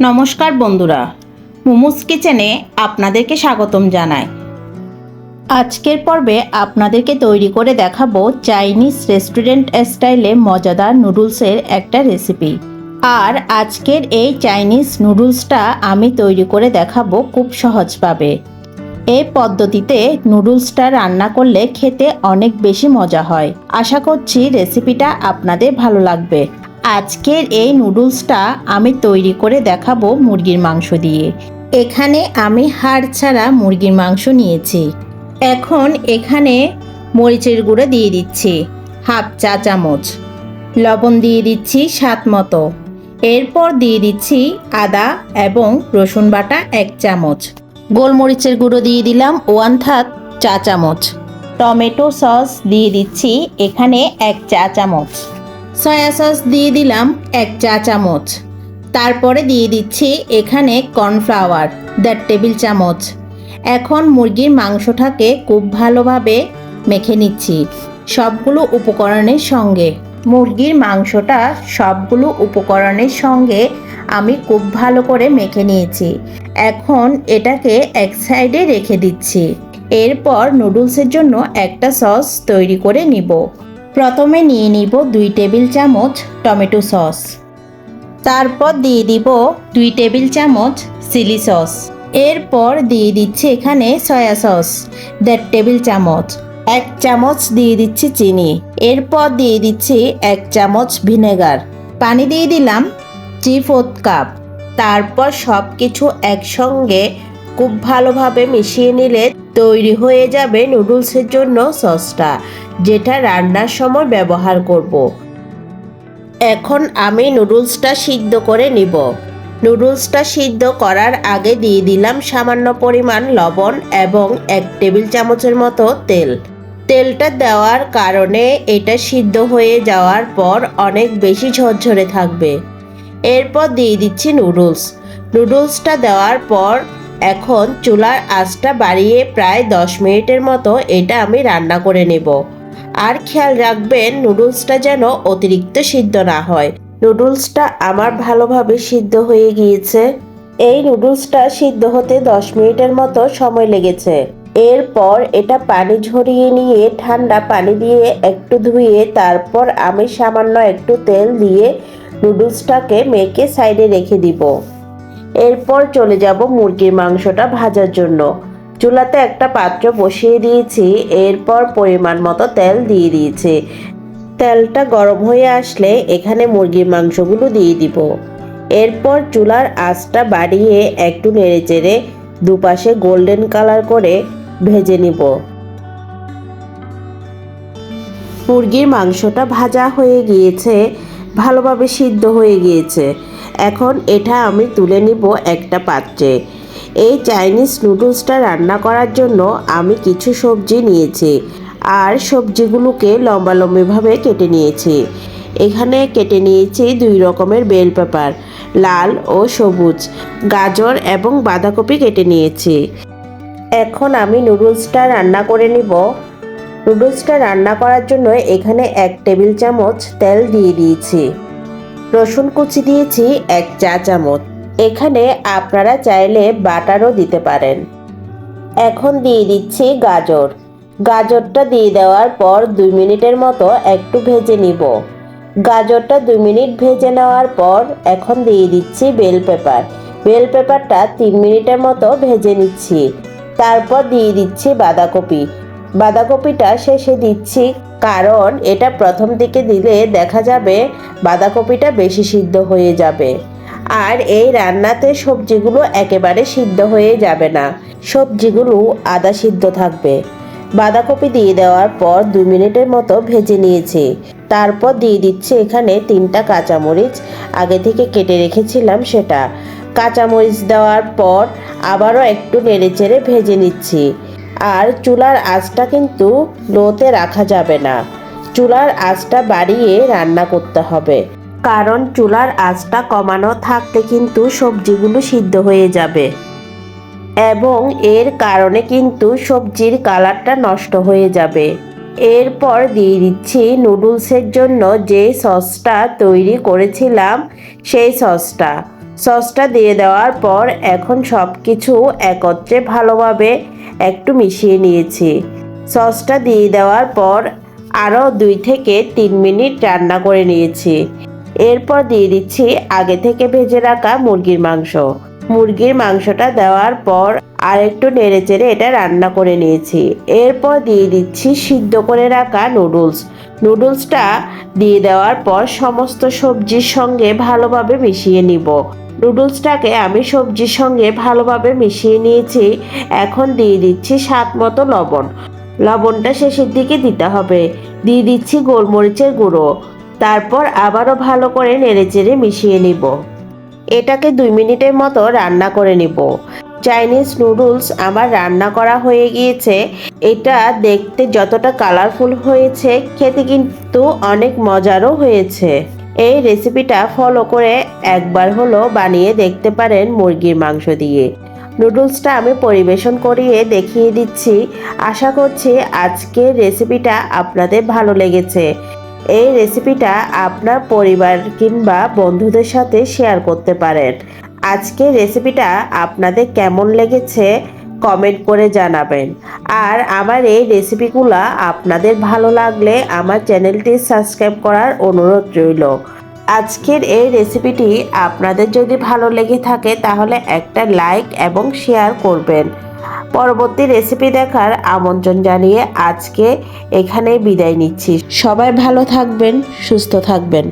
নমস্কার বন্ধুরা, মোমোস কিচেনে আপনাদেরকে স্বাগতম জানাই। আজকের পর্বে আপনাদেরকে তৈরি করে দেখাবো চাইনিজ রেস্টুরেন্ট স্টাইলে মজাদার নুডলসের একটা রেসিপি। আর আজকের এই চাইনিজ নুডলসটা আমি তৈরি করে দেখাবো খুব সহজভাবে। এই পদ্ধতিতে নুডলসটা রান্না করলে খেতে অনেক বেশি মজা হয়। আশা করছি রেসিপিটা আপনাদের ভালো লাগবে। আজকের এই নুডলসটা আমি তৈরি করে দেখাবো মুরগির মাংস দিয়ে। এখানে আমি হাড় ছাড়া মুরগির মাংস নিয়েছি। এখন এখানে মরিচের গুঁড়ো দিয়ে দিচ্ছি, হাফ চা চামচ। লবণ দিয়ে দিচ্ছি স্বাদ মতো। এরপর দিয়ে দিচ্ছি আদা এবং রসুন বাটা এক চামচ। গোলমরিচের গুঁড়ো দিয়ে দিলাম ওয়ান থার্ড চা চামচ। টমেটো সস দিয়ে দিচ্ছি এখানে এক চা চামচ। সয়া সস দিয়ে দিলাম এক চা চামচ। তারপরে দিয়ে দিচ্ছি এখানে কর্নফ্লাওয়ার দেড় টেবিল চামচ। এখন মুরগির মাংসটাকে খুব ভালোভাবে মেখে নিচ্ছি সবগুলো উপকরণের সঙ্গে। মুরগির মাংসটা সবগুলো উপকরণের সঙ্গে আমি খুব ভালো করে মেখে নিয়েছি। এখন এটাকে এক সাইডে রেখে দিচ্ছি। এরপর নুডলসের জন্য একটা সস তৈরি করে নিব। প্রথমে নিয়ে নিব দুই টেবিল চামচ টমেটো সস। তারপর দিয়ে দিব দুই টেবিল চামচ চিলি সস। এরপর দিয়ে দিচ্ছি এখানে সয়া সস, দেড় টেবিল চামচ। এক চামচ দিয়ে দিচ্ছি চিনি। এরপর দিয়ে দিচ্ছি এক চামচ ভিনেগার। পানি দিয়ে দিলাম থ্রি ফোর্থ কাপ। তারপর সব কিছু একসঙ্গে খুব ভালোভাবে মিশিয়ে নিলে তৈরি হয়ে যাবে নুডলসের জন্য সসটা, যেটা রান্নার সময় ব্যবহার করব। এখন আমি নুডলসটা সিদ্ধ করে নিব। নুডলসটা সিদ্ধ করার আগে দিয়ে দিলাম সামান্য পরিমাণ লবণ এবং এক টেবিল চামচের মতো তেল। তেলটা দেওয়ার কারণে এটা সিদ্ধ হয়ে যাওয়ার পর অনেক বেশি ঝরঝরে থাকবে। এরপর দিয়ে দিচ্ছি নুডলস। নুডলসটা দেওয়ার পর এখন চুলার আঁচটা বাড়িয়ে প্রায় দশ মিনিটের মতো এটা আমি রান্না করে নেব। আর খেয়াল রাখবেন, নুডলসটা যেন অতিরিক্ত সিদ্ধ না হয়। নুডলসটা আমার ভালোভাবে সিদ্ধ হয়ে গিয়েছে। এই নুডলসটা সিদ্ধ হতে দশ মিনিটের মতো সময় লেগেছে। এরপর এটা পানি ঝরিয়ে নিয়ে ঠান্ডা পানি দিয়ে একটু ধুয়ে তারপর আমি সামান্য একটু তেল দিয়ে নুডলসটাকে মেখে সাইডে রেখে দিব। এরপর চলে যাব মুরগির মাংসটা ভাজার জন্য। চুলাতে একটা পাত্র বসিয়ে দিয়েছি, এরপর পরিমাণ মতো তেল দিয়ে দিয়েছি। তেলটা গরম হয়ে আসলে এখানে মুরগির মাংসগুলো দিয়ে দিব। এরপর চুলার আঁচটা বাড়িয়ে একটু নেড়ে চেড়ে দুপাশে গোল্ডেন কালার করে ভেজে নিব। মুরগির মাংসটা ভাজা হয়ে গিয়েছে, ভালোভাবে সিদ্ধ হয়ে গিয়েছে। এখন এটা আমি তুলে নিব একটা পাত্রে। এই চাইনিজ নুডলসটা রান্না করার জন্য আমি কিছু সবজি নিয়েছি আর সবজিগুলোকে লম্বা লম্বিভাবে কেটে নিয়েছি। এখানে কেটে নিয়েছি দুই রকমের বেল পেপার, লাল ও সবুজ, গাজর এবং বাঁধাকপি কেটে নিয়েছি। এখন আমি নুডলসটা রান্না করে নিব। নুডলসটা রান্না করার জন্য এখানে এক টেবিল চামচ তেল দিয়ে দিয়েছি। রসুন কুচি দিয়েছি এক চা চামচ। এখানে আপনারা চাইলে বাটারও দিতে পারেন। এখন দিয়ে দিচ্ছি গাজর। গাজরটা দিয়ে দেওয়ার পর দুই মিনিটের মতো একটু ভেজে নিব। গাজরটা দুই মিনিট ভেজে নেওয়ার পর এখন দিয়ে দিচ্ছি বেল পেপার। বেল পেপারটা তিন মিনিটের মতো ভেজে নিচ্ছি। তারপর দিয়ে দিচ্ছি বাঁধাকপি। বাঁধাকপিটা শেষে দিচ্ছি, কারণ এটা প্রথম দিকে দিলে দেখা যাবে বাঁধাকপিটা বেশি সিদ্ধ হয়ে যাবে। আর এই রান্নাতে সবজিগুলো একেবারে সিদ্ধ হয়ে যাবে না। সবজিগুলো আদা সিদ্ধ থাকবে। বাঁধাকপি দিয়ে দেওয়ার পর দুই মিনিটের মতো ভেজে নিয়েছি। তারপর দিয়ে দিচ্ছি এখানে তিনটা কাঁচামরিচ। আগে থেকে কেটে রেখেছিলাম সেটা। কাঁচামরিচ দেওয়ার পর আবারও একটু নেড়ে চেড়ে ভেজে নিচ্ছি। আর চুলার আঁচটা কিন্তু লোতে রাখা যাবে না। চুলার আঁচটা বাড়িয়ে রান্না করতে হবে। কারণ চুলার আঁচটা কমানো থাকতে কিন্তু সবজিগুলো সিদ্ধ হয়ে যাবে। এবং এর কারণে কিন্তু সবজির কালারটা নষ্ট হয়ে যাবে। এরপর দিয়ে দিচ্ছি নুডলসের জন্য যে সসটা তৈরি করেছিলাম, সেই সসটা। সসটা দিয়ে দেওয়ার পর এখন সব কিছু একত্রে ভালোভাবে একটু মিশিয়ে নিয়েছি। সসটা দিয়ে দেওয়ার পর আরও দুই থেকে তিন মিনিট রান্না করে নিয়েছি। এরপর দিয়ে দিচ্ছি আগে থেকে ভেজে রাখা মুরগির মাংস। মুরগির মাংসটা দেওয়ার পর আর একটু নেড়ে চেড়ে এটা রান্না করে নিয়েছি। এরপর দিয়ে দিচ্ছি সিদ্ধ করে রাখা নুডলস। নুডলসটা দিয়ে দেওয়ার পর সমস্ত সবজির সঙ্গে ভালোভাবে মিশিয়ে নিব। নুডলসটাকে আমি সবজির সঙ্গে ভালোভাবে মিশিয়ে নিয়েছি। এখন দিয়ে দিচ্ছি স্বাদ মতো লবণ। লবণটা শেষের দিকে দিতে হবে। দিয়ে দিচ্ছি গোলমরিচের গুঁড়ো। তারপর আবারও ভালো করে নেড়েচেড়ে মিশিয়ে নিব। এটাকে দুই মিনিটের মতো রান্না করে নিব। চাইনিজ নুডলস আমার রান্না করা হয়ে গিয়েছে। এটা দেখতে যতটা কালারফুল হয়েছে, খেতে কিন্তু অনেক মজারও হয়েছে। এই রেসিপিটা ফলো করে একবার হলো বানিয়ে দেখতে পারেন মুরগির মাংস দিয়ে। নুডলসটা আমি পরিবেশন করিয়ে দেখিয়ে দিচ্ছি। আশা করছি আজকের রেসিপিটা আপনাদের ভালো লেগেছে। এই রেসিপিটা আপনার পরিবার কিংবা বন্ধুদের সাথে শেয়ার করতে পারেন। আজকের রেসিপিটা আপনাদের কেমন লেগেছে কমেন্ট করে জানাবেন। আর আমার এই রেসিপিগুলো আপনাদের ভালো লাগলে আমার চ্যানেলটি সাবস্ক্রাইব করার অনুরোধ রইল। আজকের এই রেসিপিটি আপনাদের যদি ভালো লেগে থাকে তাহলে একটা লাইক এবং শেয়ার করবেন। পরবর্তী রেসিপি দেখার আমন্ত্রণ জানিয়ে আজকে এখানেই বিদায় নিচ্ছি। সবাই ভালো থাকবেন সুস্থ থাকবেন।